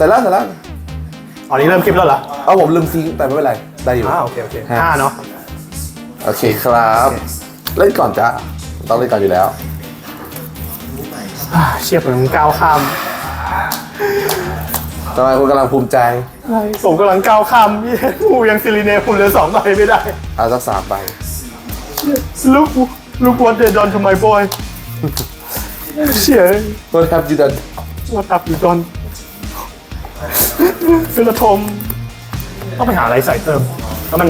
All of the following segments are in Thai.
เสร็จแล้วเสร็จแล้วอ๋อนี่เริ่มคลิปแล้วเหรอเอาผมลืมซิงค์แต่ไม่เป็นไรได้อยู่ อ่าโอเคโอเคฮะ ห้าเนาะโอเคครับ เล่นก่อนจ้าต้องเล่นก่อนอยู่แล้ว อ่าเชียบผมก้าวข้าม ทำไมคุณกำลังภูมิใจผมกำลังก้าวข้ามพี่กูยังซิลิเนผมเหลือสองใบไม่ได้ เอาสักสามใบ ลูกลูก what they done to my boy เชี่ยโทษครับยูดัน what up you done ฟิลโทมต้องไปหาอะไรใส่เติม แล้วมัน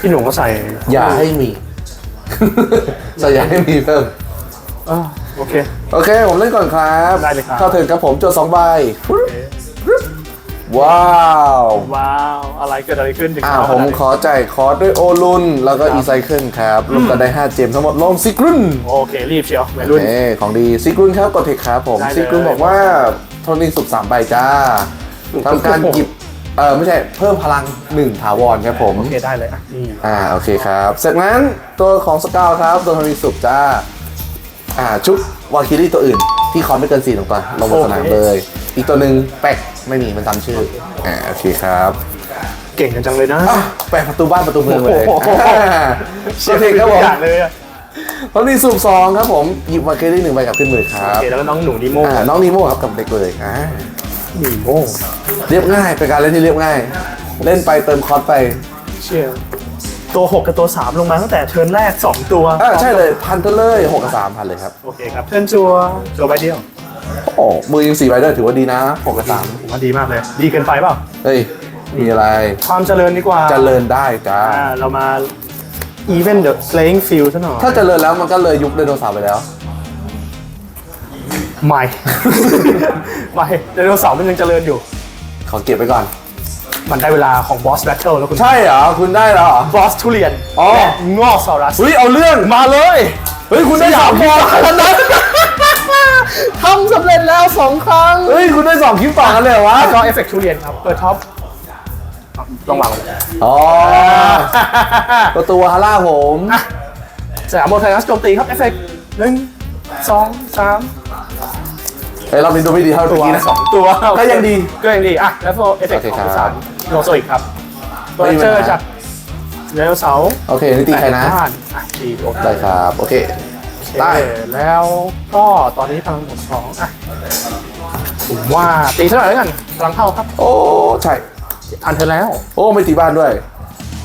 พี่หนุ่มก็ใส่อย่าให้มี จะอย่าให้มีเพิ่ม อ่าโอเค โอเค ผมเล่นก่อนครับได้เลยครับ เข้าถึงครับผมจดสองใบ ว้าวว้าวอะไรเกิดอะไรขึ้นถึงอ่าเาผมขนาดนี้ขอจ่ายคอร์สด้วยโอลุน แล้วก็อีไซเคิลครับรวมกันได้ 5 เจมทั้งหมดลงซิกรุนโอเครีบเชียววัยรุ่น เอ้ของดีซิกรุนครับกดเทคครับผมได้เลย ซิกรุนบอกว่า โทนี่สุบสามใบจ้าทำการหยิบเออไม่ใช่เพิ่มพลัง1ถาวรครับผม โอเคได้เลยอะนี่อ่าโอเคครับจากนั้นตัวของสกาวครับโดนทวีสุบจ้าอ่าชุบวาคิรี่ตัวอื่น ที่คอนไม่เกิน4ตัวลงบนสนามเลย อีกตัวหนึ่งแปกไม่มีมันจำชื่ออ่าโอเคครับเก่งกันจังเลยนะอะแปะประตูบ้านประตูเมืองเลยโอ้โหอ่าโอเคครับผมอยากเลยอะ ตอนนี้สูบสองครับผมหยิบวาคิรี่หนึ่งใบกลับขึ้นมือครัโอบเคแล้วก็น้องหนูนิโมอ่าน้องนีโม่ครับกับเด็กเลยอ่านิโมเรียบง่ายเป็นการเล่นที่เรียบง่าย เล่นไปเติมคอร์สไปเชี่ยตัว6กับตัว 3 ลงมาตั้งแต่เทิร์นแรก 2 ตัวอ่าใช่เลยพันเทเลยหกกับสามพันเลยครับโอเคครับเทิร์นจัวจัวใบเดียวโอ้มือยังสี่ใบด้วยถือว่าดีนะหกกับสามผมว่าดีมากเลย ดีเกินไปเปล่า เฮ้ยมีอะไรความเจริญดีกว่าเจริญได้จ้า อ่าเรามา even the playing field ซะหน่อยถ้าเจริญแล้วมันก็เลยยุคไดโนเสาร์ไปแล้วไม่ไม่ไดโนเสาร์มันยังเจริญอยู่ ขอเก็บไว้ก่อน มันได้เวลาของ boss battle แล้วคุณใช่เหรอ คุณได้แล้วเหรอบอสทุเรียนอ๋อ และงอซอรัส เฮ้ยเอาเรื่อง มาเลย เฮ้ยคุณได้สามบอลแล้วนะทำสำเร็จแล้วสองครั้ง เฮ้ยคุณได้สองคลิปต่อกันเลยเหรอวะ แล้วก็เอฟเฟกต์ทุเรียนครับ เปิดท็อป ลองวางเลยอ๋อประตูฮาร่าผมสนามโมไทนัสโจมตีครับเอฟเฟกต์หนึ่งสองสามเฮ้ยรอบนี้ดูไม่ดีเท่าตัเมื่อวกี้นะสองตัวก็ยังดีก็ยังดีอะแล้วก็เอฟเฟกต์โอเคของครับสามโนโซอีกครับไม่ตัวมีปัญหาเจอจากไดโนเสาร์โอเคนี่ตีใครนะบ้านอะตีโอเคได้ครับโอเคได้แล้วก็ตอนนี้พลังหมดสองอะผมว่าตีเท่าไหร่แล้วกันพลังเท่าครับ โอ้ใช่ ทันเธอแล้ว โอ้ไม่ตีบ้านด้วย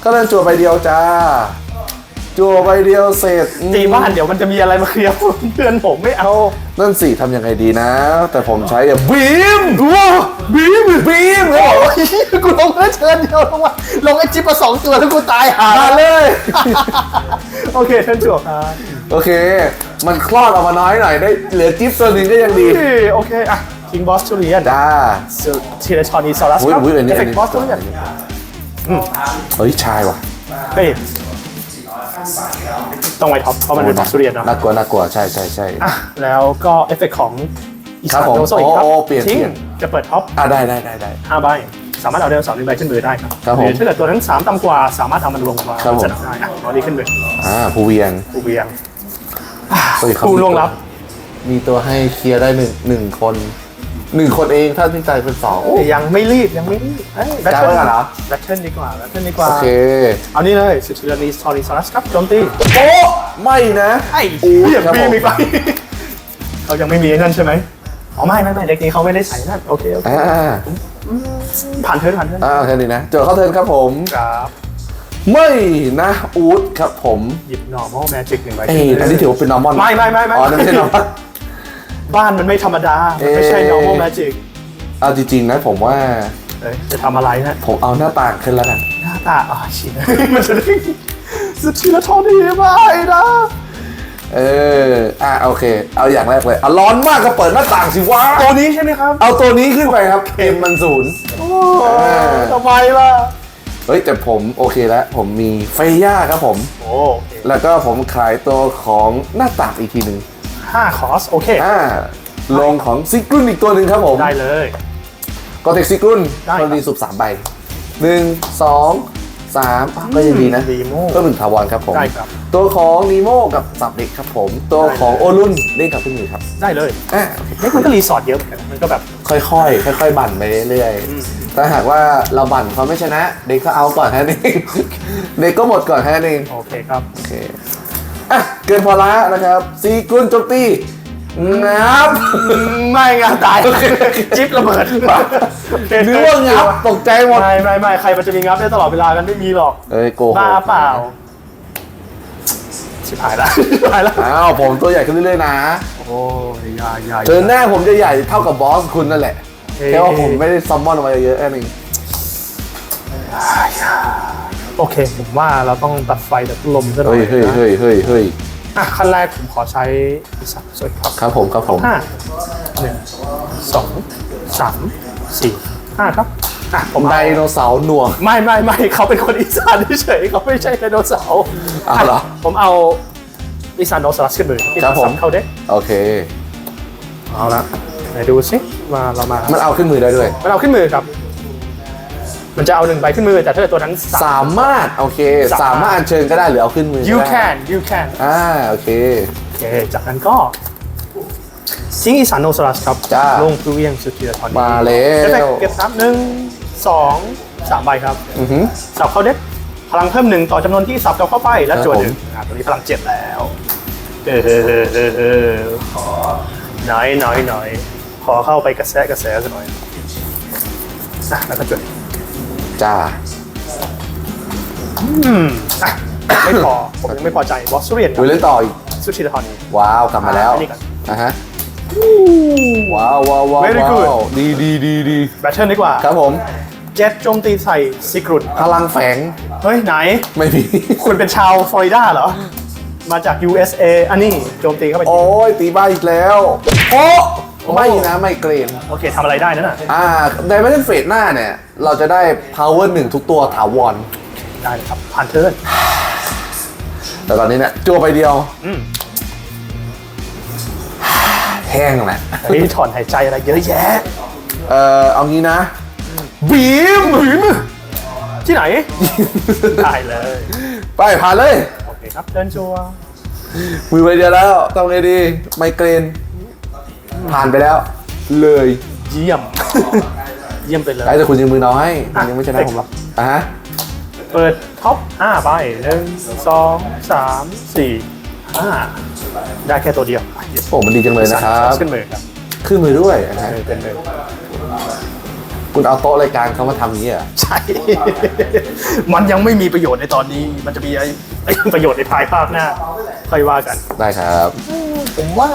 ก็เล่นจั่วใบเดียวจ้า จั่วใบเดียวเสร็จอืมตีบ้านเดี๋ยวมันจะมีอะไรมาเคลียร์เพื่อนผมไม่เอา นั่นสิทำยังไงดีนะ แต่ผมใช้อะบีมว้าบีมบีมครับผมโอ้ยกูลงแค่เชิญเดียวลงมาลงไอจิปมาสองตัวแล้วกูตายหามาเลย โอเคเชิญจวบครับโอเค มันคลอดออกมาน้อยหน่อยได้เหลือจิ๊บตัวหนึงก็ยังดี โอเคอะ คิงบอสทูเรียนจ้าทีละชอนีซอรัสอุ้ยครับอุ้ยอันนี้เอฟอัเฟนกนี้ต์บอสทูเรียนเฮ้ยชายว่ะเฮ้ยต้องไวท็อปเพราะมันเป็นบอสทูเรียนเนาะน่ากลัวน่ากลัวใช่ใช่ใช่อะแล้วก็เอฟเฟกต์ของอีครับสานผมโดโซอีกครับโอ้โอ้เปลี่ยนทิ้งเปลี่ยนจะเปิดท็อปอะได้ได้ได้ได้ห้าใบสามารถเอาเดลสองหนึ่งใบขึ้นมือได้ครับครับผมหรือถ้าเกิดตัวนั้นสามต่ำกว่าสามารถเอามันลงมาครับผมสนามได้อะเอาดีขึ้นมืออ่าผู้เวียงผู้เบียงเฮ้ยเขาผู้ล่วงลับ มีตัวให้เคลียร์ได้หนึ่งหนึ่งคน หนึ่งคนเองถ้าทิ้งใจเป็นสองแต่ยังไม่รีบยังไม่รีบเอ้ยแบทกล้าเทิลไว้ก่อนเหรอ แบทเทิลดีกว่าแบทเทิลดีกว่า โอเค เอานี่เลยสุดทีนีสตอรี่ซอรัสครับโจมตีโอ้ไม่นะไอ้อู้เหี้ยครับบีผม มอีกไป เขายังไม่มีไอ้นั่นใช่ไหมอ๋อไม่ไม่ไม่เด็กนี้เขาไม่ได้ใส่นั่นโอเคโอเคอ่าผ่านเทิร์นผ่านเทิร์นอ่าแค่นี้นะเจอเข้าเทิร์นครับผม ครับไม่นะอูดครับผมหยิบ normal magic หนึ่งใบเอ้ยอันนี้ถือว่าเป็น normal ไม่ไม่ไม่ไม่อ๋อนั่นไม่ใช่ normal บ้านมันไม่ธรรมดา มันไม่ใช่เอ๊ะ normal magic เอาจริงๆนะผมว่าเอ้ยจะทำอะไรนะ ผมเอาหน้าต่างขึ้นแล้วกัน หน้าตาอ๋อชิน มันจะได้สุดทีละทอดีไหมนะเออ อะโอเค เอาอย่างแรกเลยอะร้อนมากก็เปิดหน้าต่างสิวะ ตัวนี้ใช่ไหมครับเอาตัวนี้ขึ้นไปครับเอ็มมันศูนย์โอ้ทำไมล่ะ เฮ้ยแต่ผมโอเคแล้ว ผมมีเฟย่าครับผม โอ้ แล้วก็ผมขายตัวของหน้าต่างอีกทีหนึ่ง ห้าคอสโอเคอ่าลงของซิกรุนอีกตัวหนึ่งครับผม ได้เลยกอเทคซิกรุนได้ครับเรามีสุบสามใบหนึ่งสองสามอะก็ยังดีนะดีโมก็หนึ่งถาวรครับผมได้ครับตัวของนีโมกับสับเด็กครับผม ตัวของโอรุนเล่นกับขึ้นมือครับ ได้เลยอะเล็กมันก็รีสอร์ทเยอะเหมือนกันมันก็แบบ ค่อยๆ ค่อยๆ บั่นไปเรื่อยอืมๆถ้าหากว่าเราบั่นเขาไม่ชนะ เด็กก็เอาก่อนแค่นั้นเองเด็กก็หมดก่อนแค่นั้นเองโอเคครับ โอเค อะเกินพอละนะครับซีกุลโจมตีงับไม่งาตาย จิ๊บระเบิดนึกว่างับตกใจหมดไม่ไม่ไม่ใครมันจะมีงับได้ตลอดเวลากันไม่มีหรอกเอ้ยโกหกบ้าเปล่าชิบหายละชิบหายละอ้าวผมตัวใหญ่ขึ้นเรื่อยๆนะ โอ้ยยายาเจอหน้าผมจะใหญ่เท่ากับบอสคุณนั่นแหละเอ้ยแค่ว่าผมไม่ได้ซัมมอนออกมาเยอะแค่นั้นเอง โอเค ผมว่าเราต้องตัดไฟจากลมซะหน่อเฮ้ยยเฮ้ยนะเฮ้ยเฮ้ยเฮ้ยอะขั้นแรกผมขอใช้สักสวยครับครับผมครับผมห้าหนึ่งสองสามสี่ห้าครับอะผมไดเอา โนเสาร์หน่วง ไม่ไม่ไม่เขาเป็นคนอีสานเฉยๆเขาไม่ใช่ไดโนเสาร์อ้าวเหรอผมเอาอีสานโนซอรัสขึ้นมือที่ครับผม สัเข้าเด็กโอเค เอาละไหนดูสิมาเรามามันเอาขึ้นมือได้ด้วย มันเอาขึ้นมือครับ มันจะเอาหนึ่งใบขึ้นมือ แต่ถ้าเกิดตัวนั้นสาม สามารถโอเค สาสามามมารถอัญเชิญก็ได้หรือเอาขึ้นมือก็ you ได้ can you can อ่าโอเค โอเคจากนั้นก็ซิงอีสานโนซอรัสครับจ้าลงพื้นเวียงสุดทีละทอนมาแล้ว เอฟเฟกต์เก็บซับหนึ่งสองสามใบครับ อือหือ สับเข้าเด็กพลังเพิ่มหนึ่งต่อจำนวนที่สับกลับเข้าไปและครับจวนหนึ่งผมอะตอนนี้พลังเจ็ดแล้วเออเออเออเออเออขอหน่อยหน่อยหน่อยขอเข้าไปกระแสกระแสสักหน่อยอะแล้วก็จวน จ้าอืมอะไม่พอ ผมยังไม่พอใจวอสเรียนดูเล่นต่ออีกสุชิตทอนว้าวกลับมาแล้วอะอันนี้ก่อนอะฮะว้าวว้าวว้าว Very ว้า good วดีดีดีดีแบทเทิลดีกว่า ครับผม เจ็ตโจมตีใส่ซิกรุนพลังแฝงเฮ้ย ไหน ไม่มี คุณเป็นชาวฟลอริดาเหรอ มาจาก USA อันนี้โจมตีเข้าไปโอ้ยตีบ้าอีกแล้วโอ้ ไม่นะไม่เกรนโอเคทำอะไรได้นั่นน่ะอ่าในไม่ได้เฟสหน้าเนี่ย เราจะได้ power หนึ่งทุกตัวถาวร ได้เลยครับผ่านเทิร์นแต่ตอนนี้เนี่ยจั่วไปเดียวอืมแห้งแหละเฮ้ยถอนหายใจอะไรเยอะแยะ เอ่อเอางี้นะ บีมหืมที่ไหน ได้เลย ไปผ่านเลย โอเคครับเดินชัวร์มือไปเดียวแล้วทำไงดี ไมเกรน ผ่านไปแล้ว เลยเยี่ยม เยี่ยมไปเลย ไอ้แต่คุณยังมือน้อยคุอะณยังไม่ชนะผมหรอกอะฮะเปิดท็อป5ใบหนึ่งสองสามสี่ห้าได้แค่ตัวเดียวอะ yes โอ้มันดีจังเลยนะครับขึ้นมือครับขึ้นมือด้วยนะฮะเออเป็นมือคุณเอาโต๊ะรายการเขามาทำอย่างนี้เหรอะใช่ มันยังไม่มีประโยชน์ในตอนนี้ มันจะมีไอ้ไอ้ประโยชน์ในภายภาคหน้าค่อยว่ากัน ได้ครับ ผมว่า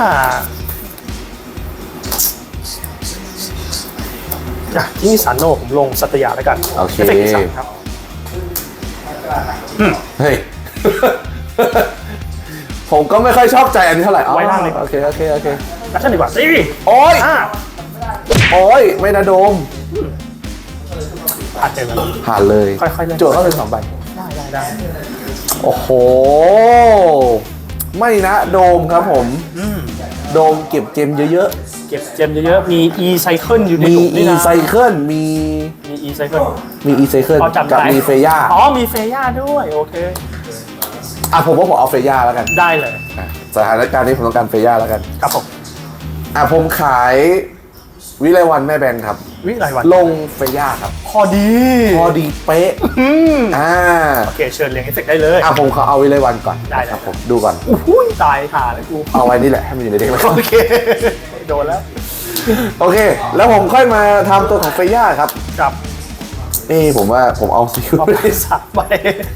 อะที่นิสานโนผมลงสัตยาแล้วกันโอเคฟฟกต์ที่สามครับเฮ้ย ผมก็ไม่ค่อยชอบใจอันนี้เท่าไหร่อ๋อไว้ล่างเลย โอเค โอเค โอเคแบทเทิลดีกว่าสิโอ้ยอ่าโอ้ย ไม่นะโดม ผ่านเจอแล้วผ่านเลยค่อยๆเล่นโจทย์ก็เลยสองใบ ได้ได้ได้โอ้โห ไม่นะ โดมครับผม อืม โดมเก็บเจมเยอะเก็บเจมเยอะๆมี e cycle อยู่ๆในมีหลุมอีนี่นะไซเคิลมีมี e cycle มีอีไซเคิลพอจำกับได้มีเฟย่าอ๋อมีเฟย่าด้วยโอเค อะผมว่าผมเอาเฟย่าแล้วกันได้เลยอะสถานการณ์นี้ผมต้องการเฟย่าแล้วกันครับผมอะผมขายวิไลวันแม่แบงค์ครับ วิไลวันลงเฟย่าครับ พอดีพอดีเป๊ะอืมอ่าโอเคเชิญเรียงเอฟเฟกต์ได้เลย อะผมขอเอาวิไลวันก่อนได้ นะครับได้ผมดูก่อนอุ้ยตายห่าเลยกูเอาไว้นี่แหละให้มันอยู่ในเด็กแล้วโอเค โดนแล้ว โอเค แล้วผมค่อยมาทำตัวของเฟย่าครับกลับเอ้ผมว่าผมเอาซิเอาไปสับไป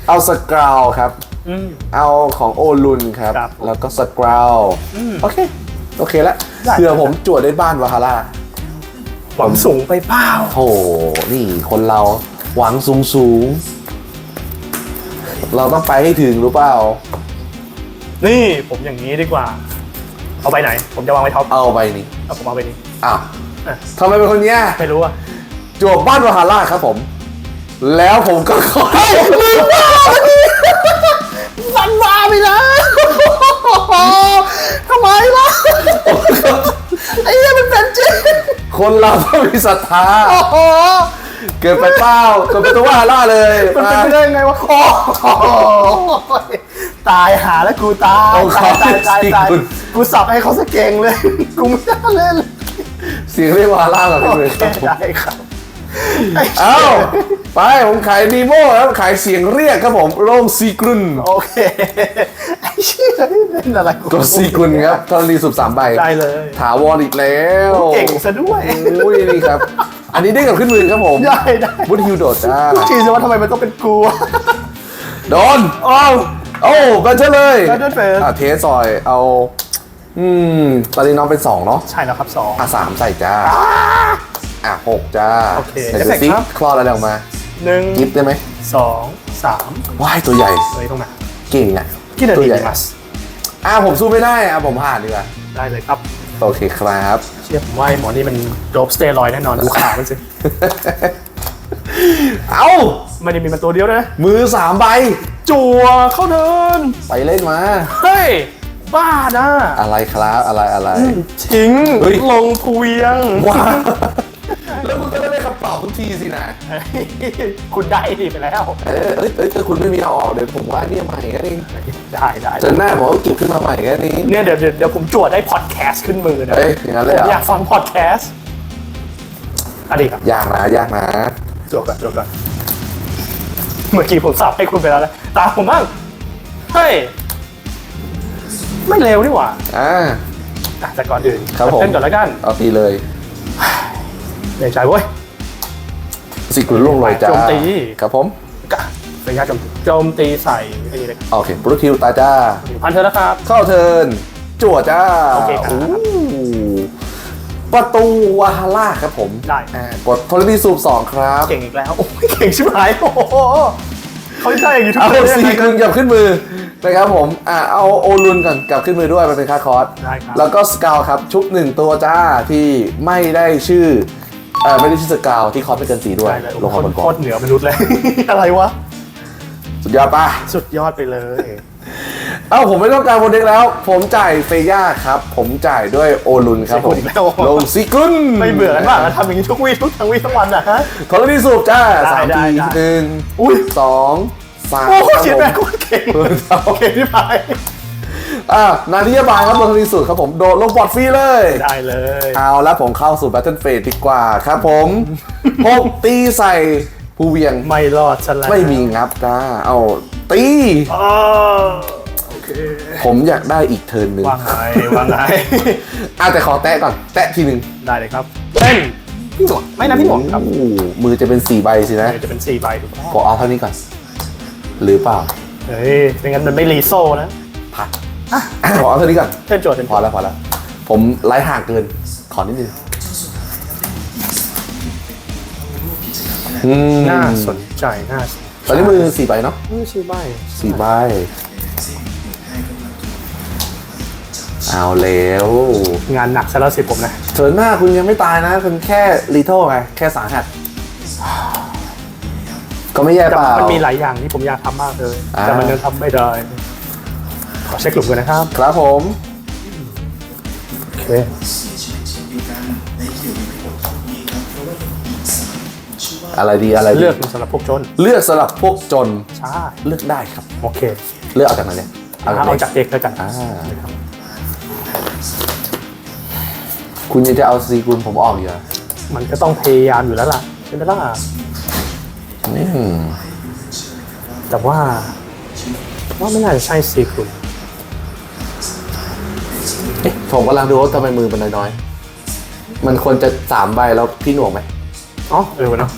เอาสกราวครับ อืม เอาของโอลุนครับ ครับแล้วก็สกราวอืมโอเค โอเคละได้ เผื่อผมจวดได้บ้านวาฮาร่า หวังสูงไปเปล่าโอ้โหนี่คนเราหวังสูงสูง เราต้องไปให้ถึงรู้เปล่า นี่ผมอย่างนี้ดีกว่า เอาไปไหน ผมจะวางไว้ท็อปเอาไปนี่เอาผมเอาไปนี่อ้าวอะทำไมเป็นคนเนี้ยไม่รู้อะจวบบ้านวาฮาร่าครับผม แล้วผมก็ขอลืมว่ามันมาไปแล้วทำไมล่ะไอ้เนี่ยมันเป็นจริงคนเราต้องมีศรัทธา เกิดไปเป้าเกิดไปตัวว่าล่าเลยมันเป็นไปได้ยังไงวะโอ้โหตายหาแล้วกูตายเอาเขาตายตายตายตายคุณกูสับให้เขาสเกงเลยกูไม่ได้เล่นเสียงเรียกว่าล่ากับโอพี่เลยเคได้ครับเอ้าไปผมขายดีโม่แล้วขายเสียงเรียกครับผมโรงซีกรุนโอเคไอ้เชี่ยนี่เล่นอะไรตัวซีกรุนครับทรณีสุบสามใบได้เลยถาวรอีกแล้วเก่งซะด้วยโอ้ยนี่ครับ อันนี้ได้กับขึ้นมือครับผมได้ได้วุฒฮิวโดดจ้าทีสิว่าทำไมมันต้องเป็นกูวะโดนโอ้าวโอ้ไปเจอเลย Battle Phase อะเทสซอยเอา อืมตอนนี้น้องเป็นสองเนาะใช่แล้วครับสองอะสามใส่จ้าอะหกจ้าโอเคไหนดูซิ Effect ครับคลอดอะไรออกมาหนึ่งกิฟต์ได้ไหมสองสามว้ายตัวใหญ่เลยตรงไหนเก่งอะกินอะตัไรวใหญ่ดีมัสอะผมสู้ไม่ได้อะผมผ่านดีกว่าได้เลยครับ โอเคครับ เชื่อผมว่าไอ้หมอนี่มันโดบสเตียรอยด์แน่นอนดูขามันสิเอ้าไม่ได้มีมันตัวเดียวนะมือสามใบ จั่วเข้าเดิน ไปเล่นมา เฮ้ย บ้านะอะไรครับอะไรอะไร ทิ้งเฮ้ย ลงเพูเวียง ว้าแล้วคุณก็ได้คำต อบทุกทีสินะเฮ้ยคุณได้ดีไปแล้ว เออเอ้ยเอ้ยถ้าคุณไม่มีเอาออกเดี๋ยวผมว่าเนี่ยใหม่ก็นี่ได้ได้จนหน้าผมก็เก็บขึ้นมาใหม่ก็นี่เนี่ยเดี๋ยวเดี๋ยวเดี๋ยวผมจั่วได้พอดแคสต์ขึ้นมือนะเอ้ยอย่างนั้นเลยเหรผมอยาอกฟังพอดแคสต์อะดีครับยากนะยากนะจบก่อนจบก่อนเมื่อกี้ผมสับให้คุณไปแล้วนะตามผมบ้างเฮ้ยไม่เร็วนี่หว่าอ่า อะแต่ก่อนอื่นครับผม เต้นก่อนแล้วกันเอาตีเลยในใจเว้ย สิกุลล่วงลอยจ้าโจมตี ครับผมกะระยะโจมตีโจมตีใส่ไอ้นี่เลยโอเคโปรทิวตาจ้า พันเธอนะครับ เข้าเทิร์นจั่วจ้าโอเคครับโอ้ประตูวาฮาร่าครับผมได้ อ่ากดโทรณีสูบสองครับเก่งอีกแล้วโอ้ยเก่งชิบหายโอ้โหเขาได้อย่างนี้ทุกเอาคนได้ซียังไงกรุนกลับขึ้นมือนะครับผมอ่าเอาโอลุนก่อนกลับขึ้นมือด้วยมันเป็นค่าคอร์สได้ครับ แล้วก็สกาวครับชุบหนึ่งตัวจ้าที่ไม่ได้ชื่อ เอ่อไม่ได้ชื่อสกาวที่คอร์สไม่เกินสีด้วยได้เลยลงโคมาตบรนกโคองตรเหนือมนุษย์เลย อะไรวะ สุดยอดป่ะ สุดยอดไปเลย เอ้าผมไม่ต้องการโปรเด็กแล้ว ผมจ่ายเฟย่าครับ ผมจ่ายด้วยโอลุนครับผมอีกแล้วลงซิกุนไม่เบื่อกันบ้างทำอย่างนี้ทุกวีทุกทั้งวีทั้งวันอะฮะโทรณีสูบจ้าได้สามได้ทีได้ หนึ่งอุ้ยสองสามโอ้โหครับเขียนผมแบบโคตรเก่งโอเคพี่พาย อ่านาทีบายครับโดนโทรณีสูบครับผมโดดลงปอดฟรีเลย ได้เลย เอาแล้วผมเข้าสู่ Battle Phase ดีกว่าครับผมหกตีใส่ผู้เวียงไม่รอดฉันแล้วไม่มีงับจ้าเอาตีอ๋อโอเคผมอยากได้อีกเทิร์นหนึ่งวางไงวางไงอะแต่ขอแตะก่อนแตะทีหนึ่งได้เลยครับเต้นพี่หนวดไม่นะพี่หนวดครับโอ้โหมือจะเป็นสี่ใบสินะจะเป็นสี่ใบถูกต้องผมเอาเท่านี้ก่อนหรือเปล่าเฮ้ยไม่งั้นมันไม่รีโซ่นะผัด ขอเอาเท่านี้ก่อนเต้นโจทย์เต้นพอแล้วพอแล้ว ผมไล่ห่างเกิน ขอนิดนึงอืมน่าสนใจน่าสนตอนนี้มือสี่ใบเนาะนี่ชื่อใบสี่ใบ เอาแล้ว งานหนักซะแล้วสิผมนะ เถินหน้าคุณยังไม่ตายนะ คุณแค่รีโทไงแค่สาหัส ก็ไม่แย่แต่เปล่ามันมีหลายอย่างที่ผมอยากทำมากเลยอ่าแต่มันยังทำไม่ได้ ขอเช็คกลุ่มกันนะครับ ครับผมโอเคอะไรดีอะไรดีเลือกมันสำหรับพวกจน เลือกสำหรับพวกจนใช่เลือกได้ครับ โอเค เลือกเอาจากไหนเนี่ยเอาจากไหนเอาจากเด็กแล้วกันอ่าคุณยังจะเอาซีกุลผมออกอยู่เหรอมันก็ต้องพยายามอยู่แล้วล่ะใช่ไหมล่ะอืมแต่ว่าว่าไม่น่าจะใช่ซีคุณเอ๊ะผมกำลังดูว่าทำไมมือมันน้อยๆ มันควรจะสามใบแล้วพี่หน่วงไหมอ๋อเออวะเนาะ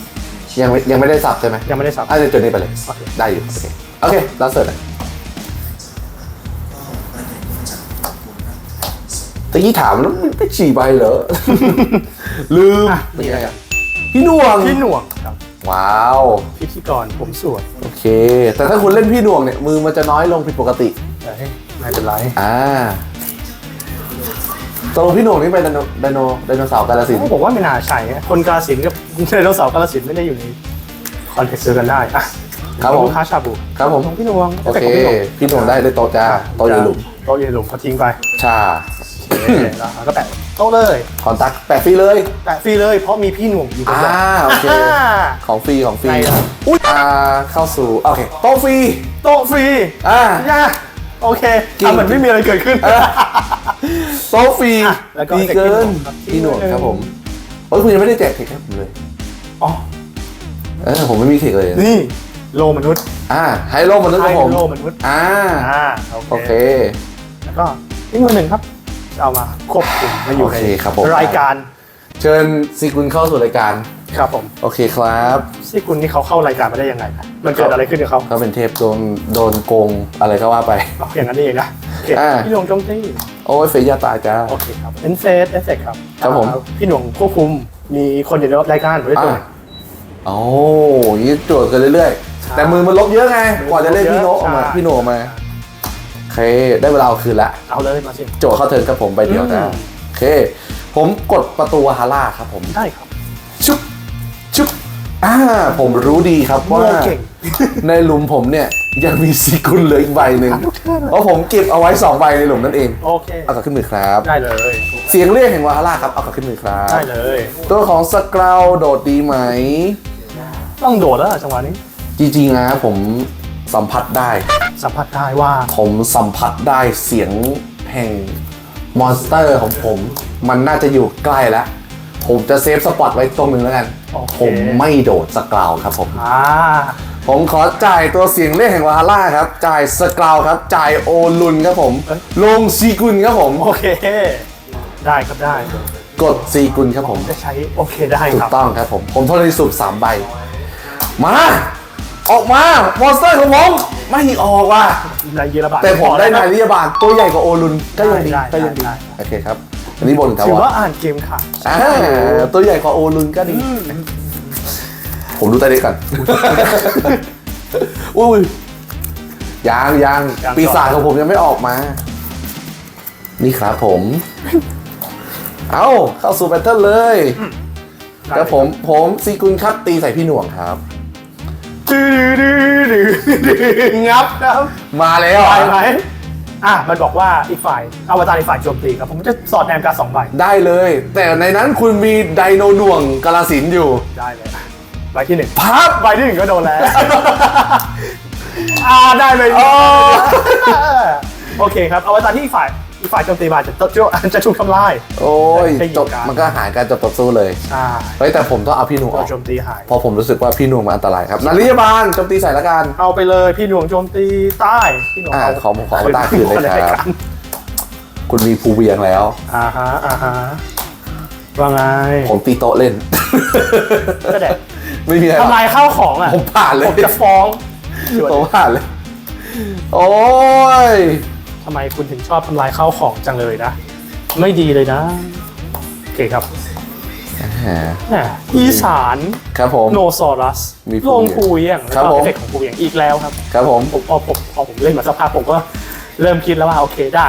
ยังไม่ยังไม่ได้สับใช่ไหมยังไม่ได้สับอะเดี๋ยวจุดนี้ไปเลยโอเคได้อยู่ โอเคโอเคแล้วเสร็จเลยตะกี้ถามแล้วมันไม่ฉี่ใบเหรอ ลืมอะเป็นไงอะพี่หน่วง พี่หน่วงครับว้าว พิธีกรผมสวยโอเค แต่ถ้าคุณเล่นพี่หน่วงเนี่ย มือมันจะน้อยลงผิดปกติ แต่ให้ไม่เป็นไร อ่า ตกลงพี่หน่วงนี่เป็นไดโนไดโนไดโนเสาร์กาลสินธุ์เขาบอกว่าไม่น่าใช่นะคนกาลสินธุ์กับไดโนเสาร์กาลสินธุ์ไม่ได้อยู่ในคอนเทกต์เดียวกันได้อะครับผมลูกค้าชาบูครับผมของพี่หน่วงโอเคแต่ของพี่หน่วงได้ได้โต๊ะจ้าโต๊ะใหญ่หลุมโต๊ะใหญ่หลุมเขาทิ้งไปชาโอเคแล้วก็แปะโต๊ะเลย คอนตักแปะฟรีเลยแต่ฟรีเลยเพราะมีพี่หนุ่มอยู่ตรงอ่านี้โอเคของฟรีของฟรีไหนล่ะอุ้ยอ่าเข้าสู่โอเคโต๊ะฟรีโต๊ะฟรี อ่าย่า โอเคจริง ทำเหมือนไม่มีอะไรเกิดขึ้น โต๊ะฟรีอะแล้วก็ดีเกินพี่พี่หหนนววดดครับผมโอ้ยคุณยังไม่ได้แจกเทคให้ผมเลยอ๋อ เออผมไม่มีเทคเลยนี่ โลมนุษย์อ่าไฮโลมนุษย์ครับผมไฮโลมนุษย์อ่าอ่าโอโอเค เค แล้วก็อีกมือหนึ่งครับจะเอามาควบคุมมาอยู่โอในเคครับผม รายการ เชิญซีกุลเข้าสู่รายการ ครับผมโอเคครับซี่คุณนี่เขาเข้ารายการมาได้ยังไงครับมันเกิดอะไรขึ้นกับเขาเขาเป็นเทพโดนโดนโกงอะไรก็ว่าไป เอาอย่างนั้นนี่เองนะโอเคอ่า พี่หน่วงจงตีโอ้ยเฟยยาตายจ้า โอเคครับเอ็นเฟสเอฟเฟกครับครับผม อ่าพี่หน่วงควบคุมมีคนอยู่ในรายการด้วยตัว อ่าโอ้ยงโจทย์กันเรื่อยๆแต่มือมันลบเยอะไง กว่าจะเล่นพี่โนออกมาใช่ พี่โนออกมาโอเคได้เวลาเอาคืนละ เอาเลยมาสิ โจทย์เข้าเทิร์นกับผมไปเดียวนะอืม โอเค ผมกดประตูฮาร่าครับผม ได้ครับชุบชุบ อ่าผมรู้ดีครับว่าโง่เก่ง ในหลุมผมเนี่ยยังมีซีกุลเหลืออีกใบหนึ่งเพราะผมเก็บเอาไว้สองใบในหลุมนั่นเอง โอเค เอากลับขึ้นมือครับ ได้เลยเสียงเรียกแห่งวาฮาร่าครับ เอากลับขึ้นมือครับ ได้เลย ตัวของสเกราวโดดดีไหม ต้องโดดแล้วล่ะจังหวะนี้ จริงๆนะผมสัมผัสได้ สัมผัสได้ว่าผมสัมผัสได้เสียงแห่งมอนสเตอร์ของผม มันน่าจะอยู่ใกล้แล้ว ผมจะเซฟสปอตไว้ตรงหนึ่งแล้วกัน โอเคผมไม่โดดสกราวครับผม อ่าผมขอจ่ายตัวเสียงเรียกแห่งวาฮาร่าครับ จ่ายสกราวครับ จ่ายโอลุนครับผม ลงซีกุลครับผม โอเค ได้ครับได้ กดซีกุลครับผม จะใช้โอเคได้ถูคกรับต้องครับผม ผมทนในสูบสามใบ มา ออกมามอนสเตอร์ของผม ไม่ออกว่ะในเยอรมันแต่ผมได้พอนายแล้วนิยบาลตัวใหญ่กว่าโอลุนก็ยังดีได้ก็ยังดีได้ โอเคครับ อันนี้บนถาถือวรว่าอ่านเกมค่ะ อ่าตัวใหญ่กว่าโอลุนก็ดี ผมดูใต้เด็กก่อน อุ้ยยังยังยังปีศาจของผมยังไม่ออกมา นี่ครับผม เอาเข้าสู่แบทเทิลเลยครับผมผมซีกุลครับตีใส่พี่หน่วงครับ ดื้อดื้อดื้อดื้องับครับ มาแล้วไปอะไหม อะมันบอกว่าอีกฝ่ายอวตารอีกฝ่ายโจมตีครับ ผมจะสอดแนมการดสองใบได้เลย แต่ในนั้นคุณมีไดโนหน่วงกาลสินธุ์อยู่ได้เลยใบที่หนึ่งพับใบที่หนึ่งก็โดนแล้ว อ่าได้เลยอ๋อโอเคครับอวตารที่อีกฝ่าย อีกฝ่ายโจมตีมาจะจะจะถูกทำลาย โอ้ยได้ยินจบการมันก็หายการจบต่อสู้เลย ใช่เฮ้ยแต่ผมต้องเอาพี่หน่วงอตัวอกโจมตีหาย เพราะผมรู้สึกว่าพี่หน่วงมันอันตรายครับนาริยบาลโจมตีใส่ละกัน เอาไปเลยพี่หน่วงโจมตีใต้พี่หน่วงอ่าเอาขอผมขอเอาใต้คืนเลยครับคุณมีภูเวียงแล้ว อ่าฮะอ่าฮะว่าไงผมตีโต๊ะเล่น ก็แดดไม่มีอะไรหรอก ทำลายข้าวของอะผมผ่านเลย ผมจะฟ้องส่วนผมผ่านเลย โอ้ยทำไมคุณถึงชอบทำลายข้าวของจังเลยนะ ไม่ดีเลยนะโอเคครับแหมอีสานครับผม โนซอรัสมีภูลงเวีภูยงเวียงครับแล้วผก็มเอฟเฟกต์ของภูเวียงอีกแล้วครับ ครับผม ผมพอผมพอผมเล่นมาสักพักผมก็เริ่มคิดแล้วว่าโอเคได้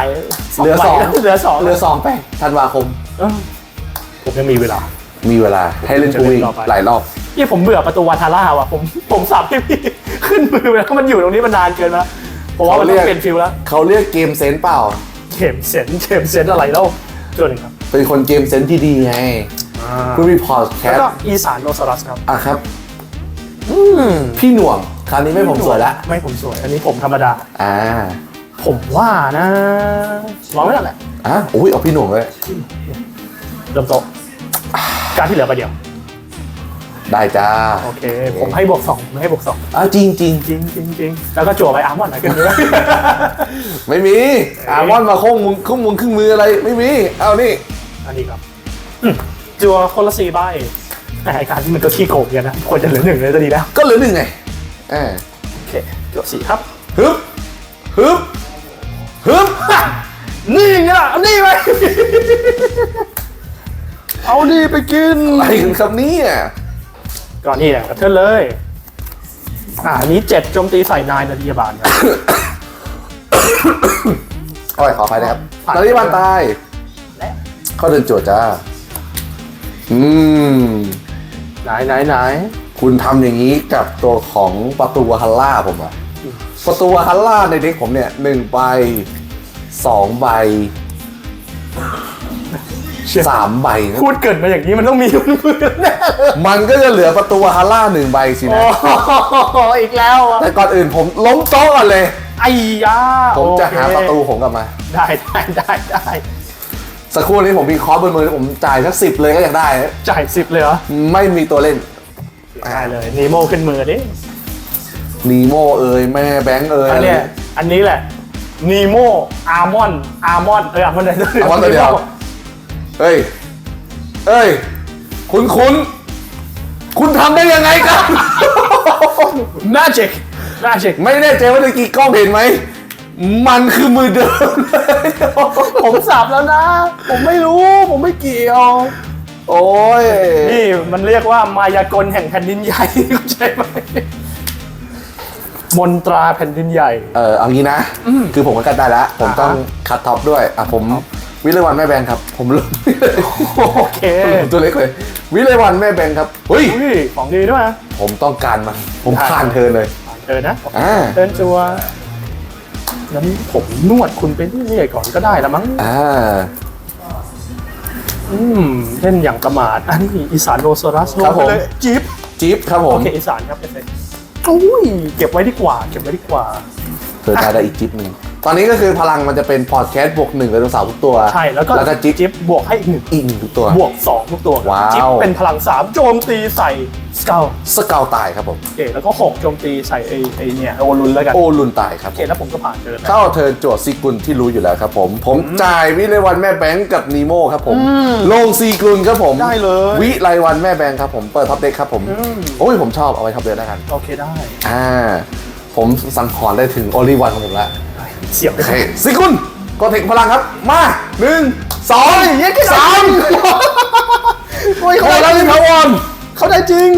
เหลือสอง ใบเหลือสองเรือสองไปธันวาคม เออผมยังมีเวลา มีเวลาให้เล่นภูเวียงจะเล่นต่อไปหลายรอบนี่ผมเบื่อประตูวาทาร่าว่ะผมผมสับให้พี่ ขึ้นมือไปแล้วมันอยู่ตรงนี้มันนานเกินแล้ว ผมว่ามันต้องเปลี่ยนฟิลแล้วเขาเรียกเกมเซนส์เปล่า เข็มเซนเข็มเซนอะไรแล้วตัวหนึ่งครับเป็นคนเกมเซนส์ที่ดีไงคุณมีพอดแคแล้วสก็ต์อีสานโนซอรัสครับอะครับ พี่หน่วง คราวนี้ไม่ผมสวยละไม่ผมสวย อันนี้ผมธรรมดา อ่าผมว่านะลองไม่ได้แหละอะอุ้ยเอาพี่หน่วงเลยเริ่มโตะการที่เหลือไปเดียว ได้จ้าโอเค ผมให้บวกสองผมให้บวกสองอะจริงจริงจริงจริงจริงแล้วก็จั่วไปอาร์มอนหน่อยกันด้วยไม่มีอามอนมาโค้งมุงครึ่งมุงครึ่งมืออะไรไม่มีเอานี่อันนี้ครับอืมจั่วคนละสี่ใบแต่ไอ้การที่มันก็ขี้โกงกันนะควรจะเหลือหนึ่งเลยจะดีแล้วก็เหลือหนึ่งไงอ่าโอเคจั่วสี่ครับฮึบฮึบฮึบนี่ไงล่ะเอานี่ไปเอานี่ไปกินอะไรกันครับเนี่ย ก่อนนี่แหละกระเทินเลย อ่าอันนี้เจ็ดโจมตีใส่นายนาทีบาลครับ โอ้ยขออภัยนะครับผ่าน ตอนนี้บานตาย และเข้าเดินโจทย์จ้า อืม ไหนไหนไหนคุณทำอย่างนี้กับตัวของประตูวาฮัลล่าผมอะประตูวาฮัลล่าในเด็กผมเนี่ยหนึ่งใบสองใบ สามใบนะพูดเกิดมาอย่างนี้มันต้องมีมือแน่เลยมันก็จะเหลือประตูฮาร่าหนึ่งใบสิโอ้นะโหอีกแล้วอะแต่ก่อนอื่นผมล้มโต๊ะก่อนเลย ไอ้ยาผมจะโอเคหาประตูผมกลับมา ได้ได้ได้ได้สักครู่นี้ผมมีคอร์สบนมือผมจ่ายสักสิบเลยก็ยังได้นะจ่ายสิบเลยเหรอ ไม่มีตัวเล่นได้เลยนีโมขึ้นมือดินีโมเอ่ยแม่แบงค์เอ่ยอันเนี้ยอันนี้แหละนีโมอาร์มอนอาร์มอนเอออาร์มอนไหนตัวเอาวันตัวเดียว เฮ้ย เอ้ย คุณคุณคุณทำได้ยังไงครับมาจิกมาจิกไม่แน่ใจว่าตะกี้กล้องเห็นไหม มันคือมือเดิมเลยผมสับแล้วนะ ผมไม่รู้ ผมไม่เกี่ยว โอ้ย นี่มันเรียกว่ามายากลแห่งแผ่นดินใหญ่เข้าใจไหมมนตราแผ่นดินใหญ่ เออเอางี้นะ คือผมก็กันได้แล้ว ผมต้องอ่าฮะคัดท็อปด้วย อะผม วิเลวันแม่แบงค์ครับ ผมเริ่มโอเคผมตัวเล็กเลย วิเลวันแม่แบงค์ครับเฮ้ย อุ้ยของดีด้วยนะผมต้องการมัน ผมได้ผ่านเธอเลยเดินนะอ่า เดินจัวนั้นผมนวดคุณไปเรื่อยๆก่อนก็ได้ละมั้ง อ่า อืมเล่นอย่างประมาทอันนี้อีสานโรโซรัสครับผมลงไปเลยจิ๊บจิ๊บครับผโอมเคอีสานครับเอฟเฟกต์อุ้ยเก็บไว้ดีกว่า เก็บไว้ดีกว่า เธอได้ได้อีกจิ๊บหนึ่ง ตอนนี้ก็คือพลังมันจะเป็นพอดแคสต์บวกหนึ่งไดโนเสาร์ทุกตัวใช่แล้วก็แล้วก็จิ๊บจิ๊บบวกให้อีกหนึ่งอีกหนึ่งทุกตัว บวกสองทุกตัวว้าว จิ๊บเป็นพลังสามโจมตีใส่สเกลสเกลตายครับผม โอเคแล้วก็หกโจมตีใส่ไอ้ไอ้เนี่ยโอลุนแล้วกันโอลุนตายครับโอผเคมแล้วผมก็ผ่านเดินนะเข้าเทิร์นจวดซีกุลที่รู้อยู่แล้วครับผม ผมจ่ายวิไลวันแม่แบงค์กับนีโม่ครับผมลงซีกุลครับผมได้เลยวิไลวันแม่แบงค์ครับผมเปิดท็อปเด็กครับผมโอ้ยผมชอบเอาไว้ท็อปเด็กแล้วกัน โอเคได้ อ่า ผมสังขรณ์ได้ถึงโอลิวันของผมแล้ว เสียบไปโอเคซีกุลกดเทคพลังครับ มาหนึ่งสองสามโอ้ยโอ้เขาแล้ได้วนี่ทวอนเขาได้จริง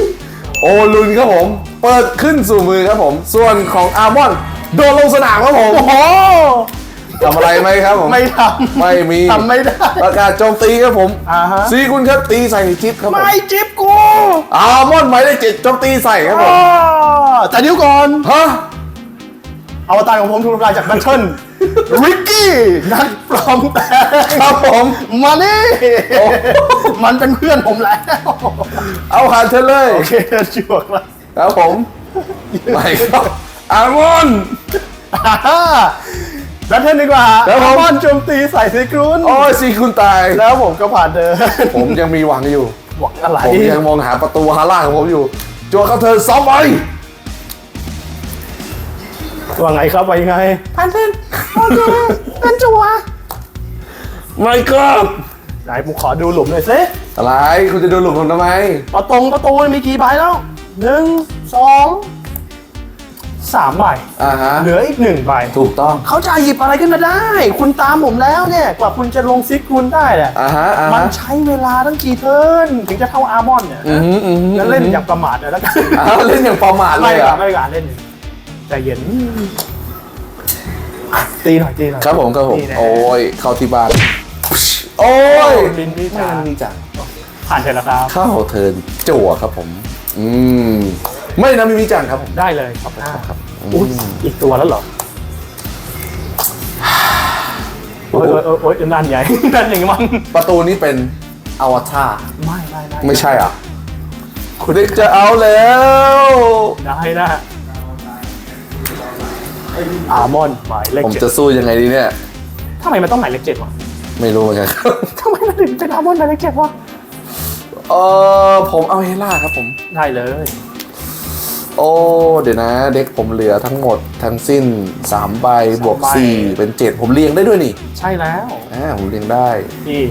โอลุนครับผม เปิดขึ้นสู่มือครับผม ส่วนของอาร์มอนโดนลงสนามครับผมโอ้โหทำอะไรไหมครับผม ไม่ทำไม่มีทำไม่ได้ ประกาศโจมตีครับผมอ่าฮะซีคุณครับตีใส่จิ๊บครับผม ไม่จิ๊บกูอาร์มอนหมายเลขเจ็ดโจมตีใส่ครับผมอ่าแต่เดี๋ยวก่อนฮะ อวตารของผมถูกทำลายจากแบทเทิลริกกี้นักปลอมแต่ครับผมมานี่มันเป็นเพื่อนผมแล้ว เอาผ่านเธอเลยโอเคจวกแล้วครับผมไม่ครับอาร์มอนอ่าแบทเทิลดีกว่าครับผมอาร์มอนโจมตีใส่ซิกรุนโอ้ยซีคุณตาย แล้วผมก็ผ่านเดินผมยังมีหวังอยู่ หวังอะไร ผมยังมองหาประตูฮาร่าของผมอยู่จัวเข้าเธอสองใบ ว่าไงครับว่ายังไงผ่านเดินโอเคเป็นจัวไม่ครับไหนผมขอดูหลุมหน่อยสิอะไรคุณจะโดนหลุมผมทำไมประตงประตูมีกี่ใบแล้วหนึ่งสองสามใบอ่าฮะเหลืออีกหนึ่งใบถูกต้องเขาจะหยิบอะไรขึ้นมาได้ คุณตามผมแล้วเนี่ยกว่าคุณจะลงซิกคุณได้เนี่ยอ่าฮะอ่ามันฮะใช้เวลาตั้งกี่เทิร์นถึงจะเท่าอาร์มอนเนี่ยอือหืออือหืองั้นเล่นอย่างประมาทเลยแล้วกันอ้าวเล่นอย่างประมาทเลไม่ยกเหรล้าอะไม่กล้าเล่น ใจเย็นอะตีหน่อยตีหน่อยครับผมครับผม นี่นะโอ้ยเข้าที่บ้าน โอ้ยบินพี่ไม่จ๋ามันมีจังผ่านเสร็จแล้วครับ เข้าเทิร์นจั่วครับผม อืม ไม่นะมีวิจังครับผม ได้เลยครับอ่าครับอุ๊ยอีกตัวแล้วเหรอ โอ้ยโอ้ยโอ้ยโอ้ยนั่นใหญ่ นั่นอย่างมันประตูนี้เป็นอวตารไม่ไม่ไม่ไม่ใช่อะ คุณเด็กจะเอาแล้ว ได้นะ อาร์มอนหมายเลขผมเจ็ดจะสู้ยังไงดีเนี่ย ทำไมมันต้องหมายเลขเจ็ดวะไม่รู้เหมือนกันครับ ทำไมมันถึงเป็นอาร์มอนหมายเลขเจ็ดวะเออผมเอาเฮล่าครับผม ได้เลย โอ้เดี๋ยวนะ เด็กผมเหลือทั้งหมดทั้งสิ้น3ใบบวก4เป็น 7 ผมเรียงได้ด้วยนี่ใช่แล้วอ่าผมเรียงได้ นี่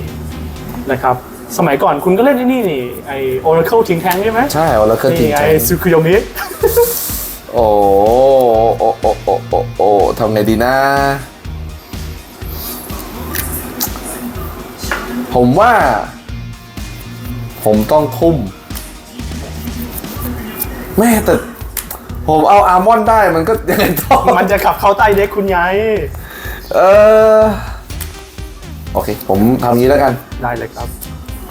นะครับ สมัยก่อนคุณก็เล่นไอ้นี่นี่ไอ Oracle ทิ้งแทงใช่ไหมใช่เอาแล้วเครื่องจรินี่งไอจังซูคุโยมิ โอ้โอ้โอ้โอ้โอ้โอ้ทำไงดีนะ ผมว่า ผมต้องทุ่ม แม่แต่ผมเอาอาร์มอนได้มันก็ยังไงต้องมันจะขับเข้าใต้เด็กคุณไงเออ โอเค ผมทำงี้แล้วกัน ได้เลยครับ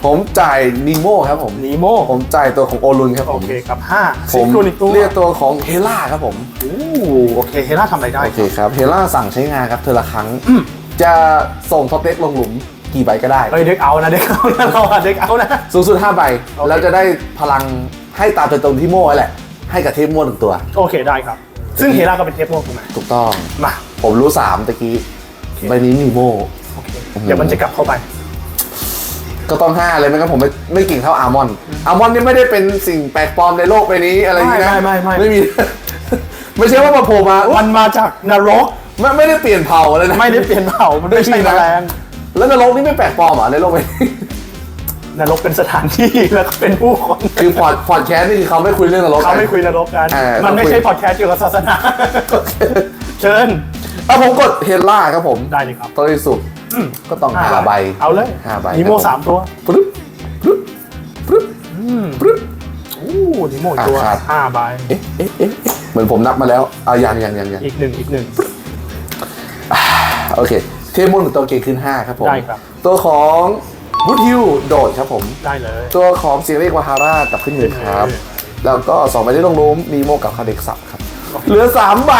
ผมจ่ายนีโมครับผม นีโมผมจ่ายตัวของโอรุนครับผโอม เคครับห้าผซิมกรุนอีกตัวเรียกตัวของเฮล่าครับผม โอ้โอเคเฮล่าทำอะไรได้โอเคครับ เฮล่าสั่งใช้งานครับเธอละครั้ง จะส่งท็อปเด็กลงหลุมกี่ใบก็ได้ เฮ้ยเด็กเอานะเด็กเอานะเราอะเด็กเอานะ สูงสุด5ใบ โอเค แล้วจะได้พลังให้ตามตัวตรงที่โม่แหละ ให้กับเทพโม่หนึ่งตัว โอเคได้ครับ ซึ่งเฮราก็เป็นเทปโม่ถูกไหมถูกต้อง มา ผมรู้ 3ตะกี้ ใบนี้มีโม่ โอเคเดี๋ยวมันจะกลับเข้าไป ก็ต้อง5เลยไม่งั้นผมไม่ไม่เก่งเท่าอาร์มอนอาร์มอนนี่ไม่ได้เป็นสิ่งแปลกปลอมในโลกใบนี้อะไรอย่างนี้นะไม่ไม่ไม่ ไม่มี ไม่ใช่ว่ามาโผล่มาอุ๊ยมันมาจากนรก ไม่ไม่ได้เปลี่ยนเผ่าเลยนะไม่ได้เปลี่ยนเผ่ามันไม่ใช่ไม่แมมีนะลงแล้วนรกนี่ไม่แปลกปลอมเหรอในโลกใบนี้ นรกเป็นสถานที่ แล้วก็เป็นผู้คนคือพอดพอดแคสต์นี่คือเขาไม่คุยเรื่องนรก เขาไม่คุยนรกกัน อ่ามันไม่เขาคุยใช่พอดแคสต์เกี่ยวกับศาสนา เชิญ เอาผมกดเฮล่าครับผมได้เลยครับ ตัวที่สุด ก็ต้องหาใบเอาเลยห้าใบนิโมครับผมสามตัวปึ๊บปึ๊บปึ๊บปึ๊บอู้นิโมอีกตัวอะครับห้าใบเอ๊ะเอ๊ะเอ๊ะเอ๊ะเหมือนผมนับมาแล้วเอายังยังยังยังอีกหนึ่งอีกหนึ่งโอเค เทมมุนตัวเก่งขึ้น5ครับผมได้ครับตัวของวูดฮิวโดดครับผมได้เลย ตัวของเสียงเรียกวาฮาร่ากลับขึ้นยืนครับ แล้วก็สองใบที่ลงล้มนีโมกับคาเด็กสับครับ เหลือสามใบ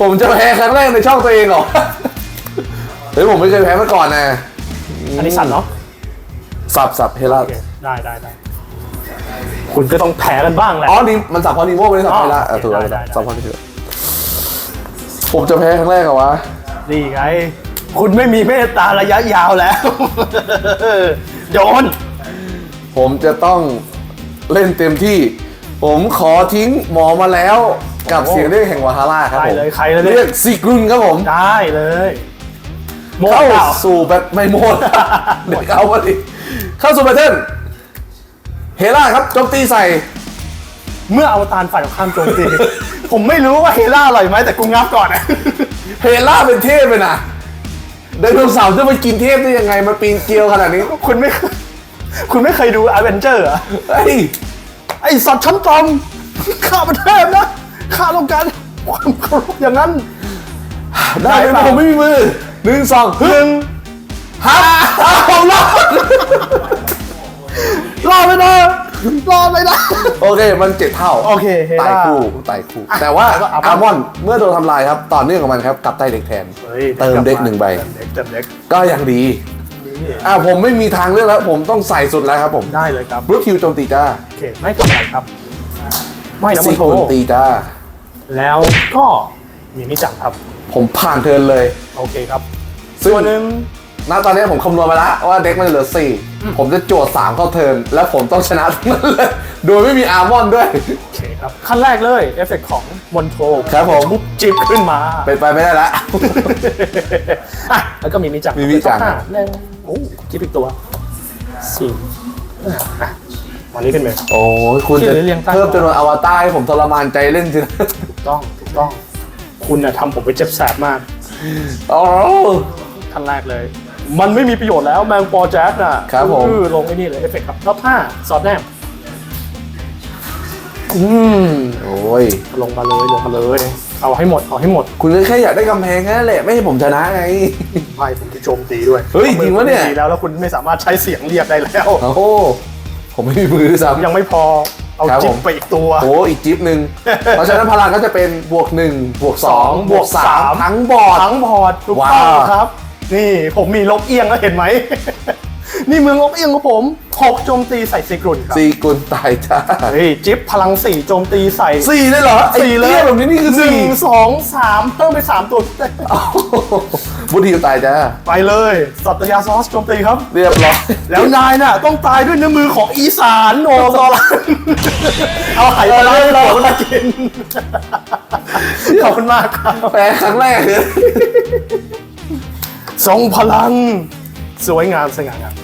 ผมจะแพ้ครั้งแรกในช่องตัวเองเหรอ เฮ้ยผมไม่เคยแพ้มาก่อนนะอันนี้สั่นเนาะสับสับเฮล่าโอเคได้ได้ได้คุณก็ต้องแพ้กันบ้างแหละ อ๋อนี่มันสับเพราะนีโมไม่ได้สับอ๋อเฮล่าเออโอเคถูกแล้วได้ได้ สับเพราะนี่ถูกผมจะแพ้ครั้งแรกเหรอวะ นี่ไง คุณไม่มีเมตตาระยะยาวแล้ว โยน ผมจะต้องเล่นเต็มที่ ผมขอทิ้งหมอมาแล้ว กับโอ้เสียงเรียกแห่งวาฮาร่าครับได้ผมเลยใครเลยเนี่ยเรียกซิกรุนครับผม ได้เลย โมเข้าเปล่าสู่แบบไม่หมดเด็กเอามาดิเข้าสู่แบทเทิลเฮล่าครับโจมตีใส่ เมื่ออวตารฝ่ายตรงข้ามโจมตี ผมไม่รู้ว่าเฮล่าอร่อยไหมแต่กูงับก่อนนะเฮล่าเป็นเทพเลยนะไดโนเสาร์จะมากินเทพได้ยังไงมาปีนเกลียวขนาดนี้ คุณไม่ คุณไม่เคยดูอเวนเจอร์อะเฮ้ยไอสัตว์ชั้นต่ำข้าเป็นเทพนะ ข้าต้องการความเคารพอย่างนั้น ได้ไหมได้เปล่าผมไม่มีมือหนึ่งสองหนึ่งฮับอ้าวผมรอดรอไปนะรอไปนะโอเค มันเจ็ดเท่าโอเคเฮล่าตายคู่ตายคู่ แต่ว่าแล้วก็อัลมอนด์อาร์มอนด์เมื่อโดนทำลายครับ ต่อเนื่องกับมันครับกลับใต้เด็กแทน เติมเด็กหนึ่งใบเติมเด็กเติมเด็กก็ยังดีอ่าผมไม่มีทางเลือกแล้ว ผมต้องใส่สุดแล้วครับผมได้เลยครับบรูคิวโจมตีจ้าโอเคไม่ทำอะไรครับไม่นะซีมันโทกุนตีจ้า แล้วก็มีมิจังครับ ผมผ่านเทิร์นเลย โอเคครับ ซึ่งตัวหนึ่ง ณตอนนี้ผมคำนวณมาแล้วว่าเด็กมันเหลือ 4 ผมจะโจทย์3เข้าเทิร์นแล้วผมต้องชนะทั้งนั้นเลย โดยไม่มีอาร์มอนด์ด้วย โอเคครับ ขั้นแรกเลยเอฟเฟกต์ของมอนโทครับผมปุ๊บจิบขึ้นมา เป็นไปไม่ได้ละ อะแล้วก็มีมิจังมีมิจังห้าหนึ่งโอ้จิบอีกตัวสี่อะ วันนี้ขึ้นไป โอ้ยคุณจะที่เรียงตั้ง เพิ่มจำนวนอวตารให้ผมทรมานใจเล่นสินะถูกต้องถูกต้อง คุณน่ะทำผมไปเจ็บแสบมากอ๋อ ขั้นแรกเลย มันไม่มีประโยชน์แล้วแมงปอแจ๊สน่ะครับผม อลงไอ้นี่เลยเอฟเฟกต์ครับรอบห้าสอดแนมอืมโอ้ย ลงมาเลยลงมาเลยเอาให้หมดเอาให้หมดคุณก็แค่อยากได้กำแพงแค่นั้นแหละไม่ให้ผมชนะไง ไม่ผมจะโจมตีด้วยเฮ้ยจริงวะเนี่ย ดีแล้วแล้วคุณไม่สามารถใช้เสียงเรียกได้แล้ว โอ้โห ผมไม่มีมือด้วยซ้ำ ยังไม่พอเอาครับจิบผมไปอีกตัว โอ้อีกจิ๊บหนึ่ง เพราะฉะนั้นพลังก็จะเป็นบวกหนึ่งบวกสองบวกสามทั้งบอร์ด ทั้งบอร์ดถูกว้า ต้องวครับ นี่ผมมีลบเอียงแล้วเห็นไหม นี่เมืองลบเอียงของผมหกโจมตีใส่ซีกรุนครับซีกุลตายจ้าเฮ้ยจิ๊บพลังสี่โจมตีใส่สี่เลยเหรอไอ้สี่เลยเตี้ยแบบนี้นี่คือหนึ่สี่งสองสามเพิ่มไปสามตัว บุทีตายจ้าไปเลย สัตยาซอสโจมตีครับ เรียบร้อย แล้วนายน่ะ ต้องตายด้วยเนื้อมือของอีสานโอซอลันเอาไหปลาร้าให้เรามากินขอบคุณมากครับแพ้ครั้งแรกเลยทรงพลัง สวยงามสง่างาม